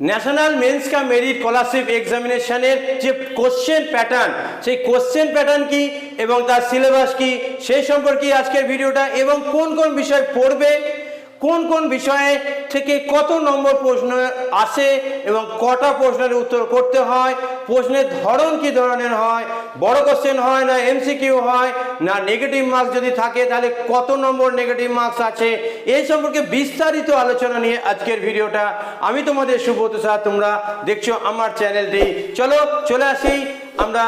National means cum merit scholarship এক্সামিনেশনের যে question pattern সেই question pattern কি এবং তার সিলেবাস কি, সেই সম্পর্কে আজকের ভিডিওটা এবং কোন কোন বিষয় পড়বে কোন কোন বিষয়ে থেকে কত নম্বর প্রশ্ন আসে এবং কটা প্রশ্নের উত্তর করতে হয়, প্রশ্নের ধরন কি ধরনের হয়, বড় কোশ্চেন হয় না এমসিকিউ হয় না নেগেটিভ মার্কস যদি থাকে, তাহলে কত নম্বর নেগেটিভ মার্কস আছে? এই সম্পর্কে বিস্তারিত আলোচনা নিয়ে আজকের ভিডিওটা আমি তোমাদের সুব্রত স্যার, তোমরা দেখছ আমার চ্যানেলটি। চলো, চলে আসি। আমরা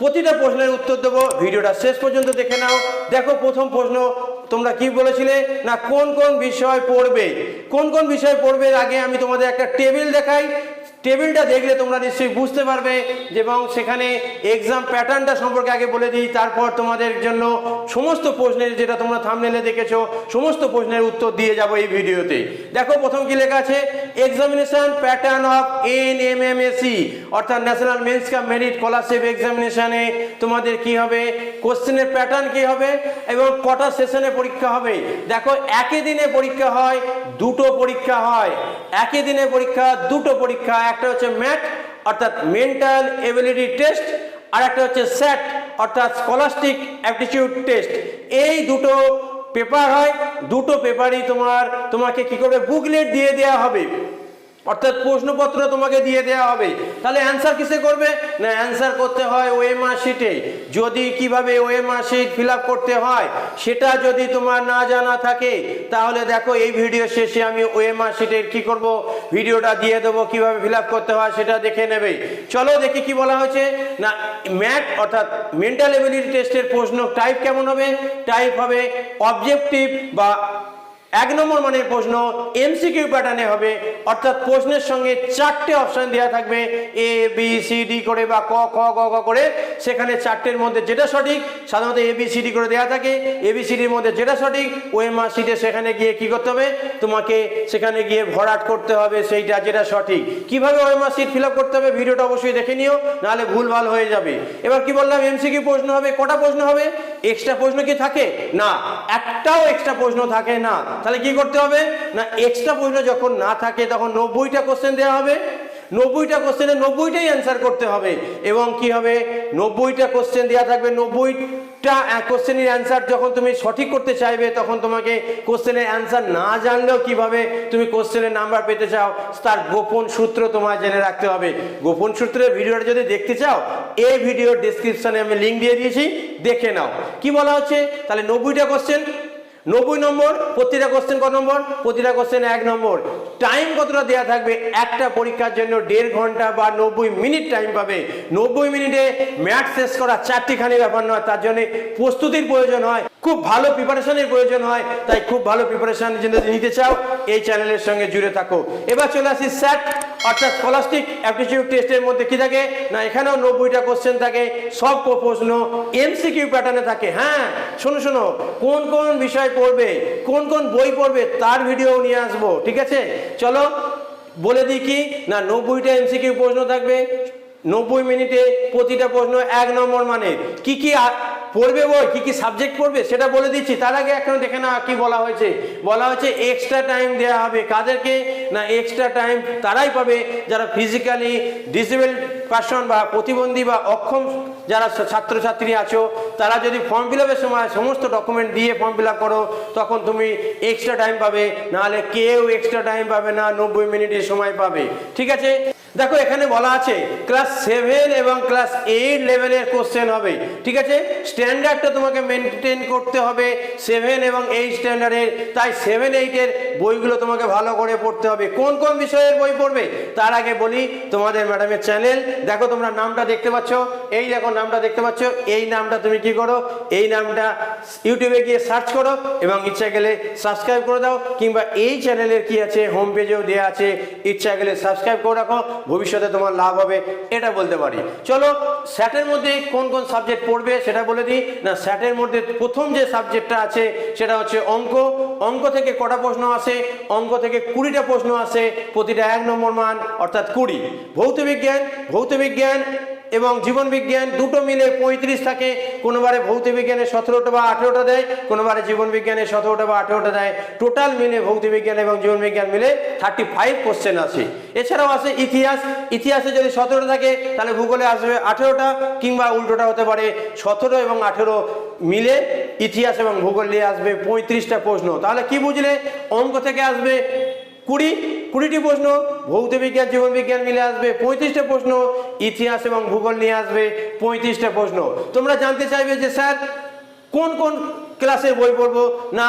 প্রতিটা প্রশ্নের উত্তর দেবো। ভিডিওটা শেষ পর্যন্ত দেখে নাও। দেখো, প্রথম প্রশ্ন তোমরা কি বলেছিলে? না, কোন কোন বিষয় পড়বে? কোন কোন বিষয় পড়বে? আগে আমি তোমাদের একটা টেবিল দেখাই। টেবিলটা দেখলে তোমরা নিশ্চয়ই বুঝতে পারবে এবং সেখানে এক্সাম প্যাটার্নটা সম্পর্কে আগে বলে দিই, তারপর তোমাদের জন্য সমস্ত প্রশ্নের যেটা তোমরা থামনেলে দেখেছ, সমস্ত প্রশ্নের উত্তর দিয়ে যাব এই ভিডিওতে। দেখো প্রথম কি লেখা আছে? Examination pattern of N M M S E অর্থাৎ national means cum merit scholarship এক্সামিনেশনে তোমাদের কি হবে? কোশ্চেনের প্যাটার্ন কি হবে? এবং কটা সেশনে পরীক্ষা হবে? দেখো, একই দিনে পরীক্ষা হয়, দুটো পরীক্ষা হয়। একই দিনে পরীক্ষা, দুটো পরীক্ষা একটা হচ্ছে ম্যাট অর্থাৎ মেন্টাল এবিলিটি টেস্ট আর একটা হচ্ছে স্যাট অর্থাৎ স্কলাস্টিক অ্যাপটিটিউড টেস্ট এই দুটো পেপার হয়, দুটো পেপারই তোমার, তোমাকে কি করে বুকলেট দিয়ে দেওয়া হবে। অর্থাৎ প্রশ্নপত্র তোমাকে দিয়ে দেওয়া হবে। তাহলে অ্যান্সার কিসে করবে? না অ্যান্সার করতে হয় ওএমআর শিটে যদি কীভাবে ওএমআর শিট ফিল করতে হয়, সেটা যদি তোমার না জানা থাকে, তাহলে দেখো এই ভিডিও শেষে আমি ওএমআর শিটের কি করব? ভিডিওটা দিয়ে দেবো, কীভাবে ফিল করতে হয় সেটা দেখে নেবে। চলো দেখি কি বলা হয়েছে। না ম্যাথ অর্থাৎ মেন্টাল এবিলিটি টেস্টের প্রশ্ন টাইপ কেমন হবে? টাইপ হবে অবজেক্টিভ বা এক নম্বর মানের প্রশ্ন এমসিকিউ প্যাটার্নে হবে, অর্থাৎ প্রশ্নের সঙ্গে চারটে অপশন দেওয়া থাকবে এ বি সি ডি করে বা ক, খ, গ ঘ করে, সেখানে চারটের মধ্যে যেটা সঠিক, সাধারণত এ বি সি ডি করে দেওয়া থাকে এ বি সি ডির মধ্যে যেটা সঠিক ওএমআর সিটে সেখানে গিয়ে কি করতে হবে? তোমাকে সেখানে গিয়ে ভরাট করতে হবে সেইটা যেটা সঠিক। কীভাবে ওএমআর সিট ফিল আপ করতে হবে ভিডিওটা অবশ্যই দেখে নিও, নাহলে ভুলভাল হয়ে যাবে। এবার কি বললাম এমসিকিউ প্রশ্ন হবে, কটা প্রশ্ন হবে? এক্সট্রা প্রশ্ন কি থাকে? না একটাও এক্সট্রা প্রশ্ন থাকে না। তাহলে কি করতে হবে? না এক্সট্রা প্রশ্ন যখন না থাকে, তখন নব্বইটা কোশ্চেন দেওয়া হবে। নব্বইটা কোশ্চেনে নব্বইটাই অ্যান্সার করতে হবে। এবং কি হবে? নব্বইটা কোশ্চেন দেওয়া থাকবে। নব্বইটা কোশ্চেনের অ্যান্সার যখন তুমি সঠিক করতে চাইবে, তখন তোমাকে কোশ্চেনের অ্যান্সার না জানলেও কীভাবে তুমি কোশ্চেনের নাম্বার পেতে চাও, তার গোপন সূত্র তোমায় জেনে রাখতে হবে। গোপন সূত্রের ভিডিওটা যদি দেখতে চাও, এই ভিডিওর ডিসক্রিপশনে আমি লিঙ্ক দিয়ে দিয়েছি, দেখে নাও। কি বলা হচ্ছে? তাহলে নব্বইটা কোশ্চেন নব্বই নম্বর, প্রতিটা কোশ্চেন কত নম্বর? প্রতিটা কোশ্চেন এক নম্বর। টাইম কতটা দেওয়া থাকবে? একটা পরীক্ষার জন্য দেড় ঘণ্টা বা নব্বই মিনিট টাইম পাবে। নব্বই মিনিটে ম্যাথ শেষ করা চারটিখানি ব্যাপার নয়, তার জন্য প্রস্তুতির প্রয়োজন হয়। খুব ভালো প্রিপারেশনের প্রয়োজন হয়, তাই খুব ভালো প্রিপারেশন নিতে চাও, এই চ্যানেলের সঙ্গে জুড়ে থাকো। এবার চলে আসি স্যাট অর্থাৎ স্কলাস্টিক অ্যাপটিটিউড টেস্টের মধ্যে কি থাকে? না, এখানেও নব্বইটা কোশ্চেন থাকে, সব প্রশ্ন এমসিকিউ প্যাটার্নে থাকে। হ্যাঁ শোনো শোনো, কোন কোন বিষয় পড়বে, কোন কোন বই পড়বে, তার ভিডিও নিয়ে আসব, ঠিক আছে? চলো, বলে দিই কি, না, নব্বইটা এমসিকিউ প্রশ্ন থাকবে, নব্বই মিনিটে প্রতিটা প্রশ্ন এক নম্বর মানে। কি কি পড়বে বই? কি কি সাবজেক্ট পড়বে? সেটা বলে দিচ্ছি। তার আগে এখন দেখে না কি বলা হয়েছে। বলা হয়েছে এক্সট্রা টাইম দেওয়া হবে। কাদেরকে? না এক্সট্রা টাইম তারাই পাবে। যারা ফিজিক্যালি ডিসেবল পার্সন বা প্রতিবন্ধী বা অক্ষম যারা ছাত্রছাত্রী আছো, তারা যদি ফর্ম ফিল আপের সময় সমস্ত ডকুমেন্ট দিয়ে ফর্ম ফিল আপ করো, তখন তুমি এক্সট্রা টাইম পাবে। নাহলে কেউ এক্সট্রা টাইম পাবে না, নব্বই মিনিটের সময় পাবে। ঠিক আছে? দেখো, এখানে বলা আছে ক্লাস সেভেন এবং ক্লাস এইট লেভেলের কোশ্চেন হবে। ঠিক আছে? স্ট্যান্ডার্ডটা তোমাকে মেনটেন করতে হবে সেভেন এবং এইট স্ট্যান্ডার্ডের তাই সেভেন এইটের বইগুলো তোমাকে ভালো করে পড়তে হবে। কোন কোন বিষয়ের বই পড়বে? তার আগে বলি তোমাদের ম্যাডামের চ্যানেল দেখো, তোমরা নামটা দেখতে পাচ্ছ। এই দেখো, নামটা দেখতে পাচ্ছ। এই নামটা তুমি কি করো? এই নামটা ইউটিউবে গিয়ে সার্চ করো এবং ইচ্ছা গেলে সাবস্ক্রাইব করে দাও। কিংবা এই চ্যানেলের কি আছে? হোম পেজেও দেওয়া আছে। ইচ্ছা গেলে সাবস্ক্রাইব করে রাখো। ভবিষ্যতে তোমার লাভ হবে, এটা বলতে পারি। চলো স্যাটের মধ্যে কোন কোন সাবজেক্ট পড়বে সেটা বলে দিই। না স্যাটের মধ্যে প্রথম যে সাবজেক্টটা আছে, সেটা হচ্ছে অঙ্ক। অঙ্ক থেকে কটা প্রশ্ন আসে? অঙ্ক থেকে কুড়িটা প্রশ্ন আসে। প্রতিটা এক নম্বর মান, অর্থাৎ কুড়ি। ভৌত বিজ্ঞান ভৌত বিজ্ঞান এবং জীবন বিজ্ঞান দুটো মিলে পঁয়ত্রিশ থাকে। কোনোবারে ভৌতিক বিজ্ঞানে সতেরোটা বা আঠেরোটা দেয় কোনোবারে জীবন বিজ্ঞানে সতেরোটা বা আঠেরোটা দেয়। টোটাল মিলে ভৌতিক বিজ্ঞান এবং জীবন বিজ্ঞান মিলে থার্টি ফাইভ কোশ্চেন আছে। এছাড়াও আছে ইতিহাস। ইতিহাসে যদি সতেরো থাকে, তাহলে ভূগোলে আসবে আঠেরোটা কিংবা উল্টোটা হতে পারে সতেরো এবং আঠেরো মিলে ইতিহাস এবং ভূগোল নিয়ে আসবে পঁয়ত্রিশটা প্রশ্ন। তাহলে কি বুঝলে? অঙ্ক থেকে আসবে কুড়ি কুড়িটি প্রশ্ন, ভৌত বিজ্ঞান, জীবন বিজ্ঞান মিলে আসবে, পঁয়ত্রিশটা প্রশ্ন, ইতিহাস এবং ভূগোল নিয়ে আসবে পঁয়ত্রিশটা প্রশ্ন। তোমরা জানতে চাইবে যে, স্যার, কোন কোন ক্লাসের বই পড়ব। না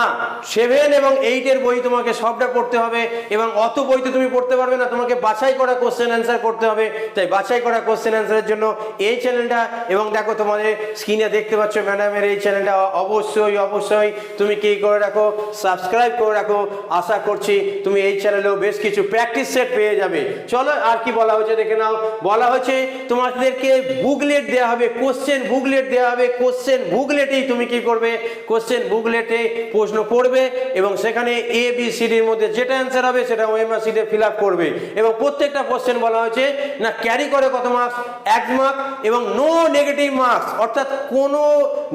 সেভেন এবং এইটের বই তোমাকে সবটা পড়তে হবে এবং অত বই তো তুমি পড়তে পারবে না। তোমাকে বাছাই করা কোশ্চেন অ্যান্সার করতে হবে। তাই বাছাই করা কোশ্চেন অ্যান্সারের জন্য এই চ্যানেলটা এবং দেখো তোমাদের স্ক্রিনে দেখতে পাচ্ছ ম্যাডামের এই চ্যানেলটা অবশ্যই অবশ্যই তুমি কি করে রাখো? সাবস্ক্রাইব করে রাখো। আশা করছি তুমি এই চ্যানেলেও বেশ কিছু প্র্যাকটিস সেট পেয়ে যাবে। চলো আর কি বলা হয়েছে দেখে নাও। বলা হচ্ছে তোমাদেরকে বুকলেট দেওয়া হবে। কোশ্চেন বুকলেট দেওয়া হবে। কোশ্চেন বুকলেটেই তুমি কি করবে? কোশ্চেন বুকলেটে প্রশ্ন পড়বে এবং সেখানে এ বি সিডির মধ্যে যেটা অ্যান্সার হবে সেটা ওএমআর সিটে ফিল আপ করবে। এবং প্রত্যেকটা কোশ্চেন বলা হয়েছে, না ক্যারি করে কত মার্কস এক মার্ক এবং নো নেগেটিভ মার্কস অর্থাৎ কোনো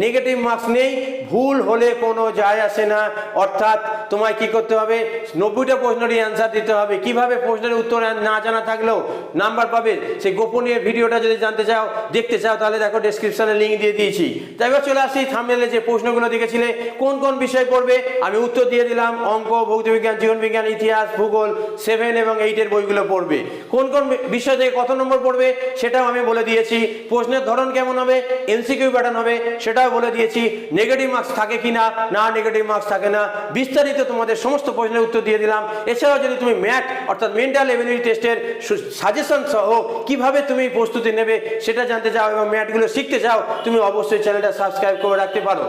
নেগেটিভ মার্কস নেই, ভুল হলে কোনো যায় আসে না। অর্থাৎ তোমায় কি করতে হবে? নব্বইটা প্রশ্নেরই অ্যান্সার দিতে হবে। কীভাবে প্রশ্নের উত্তর না জানা থাকলেও নাম্বার পাবে? সেই গোপনীয় ভিডিওটা যদি জানতে চাও, দেখতে চাও, তাহলে দেখো ডেসক্রিপশনে লিঙ্ক দিয়ে দিয়েছি। তাই চলে আসি থামনেলে যে প্রশ্নগুলো দেখেছিলে কোন কোন বিষয় পড়বে? আমি উত্তর দিয়ে দিলাম, অঙ্ক ভৌত বিজ্ঞান, জীবন বিজ্ঞান, ইতিহাস, ভূগোল সেভেন এবং এইটের বইগুলো পড়বে। কোন কোন বিষয় থেকে কত নম্বর পড়বে সেটাও আমি বলে দিয়েছি। প্রশ্নের ধরন কেমন হবে? এমসিকিউ প্যাটার্ন হবে, সেটাও বলে দিয়েছি। নেগেটিভ মার্কস থাকে কি না না নেগেটিভ মার্কস থাকে না। বিস্তারিত তোমাদের সমস্ত প্রশ্নের উত্তর দিয়ে দিলাম। এছাড়াও যদি তুমি ম্যাথ অর্থাৎ মেন্টাল এবিলিটি টেস্টের সাজেশন সহ কীভাবে তুমি প্রস্তুতি নেবে সেটা জানতে চাও এবং ম্যাথগুলো শিখতে চাও, তুমি অবশ্যই চ্যানেলটা সাবস্ক্রাইব করে রাখতে পারো।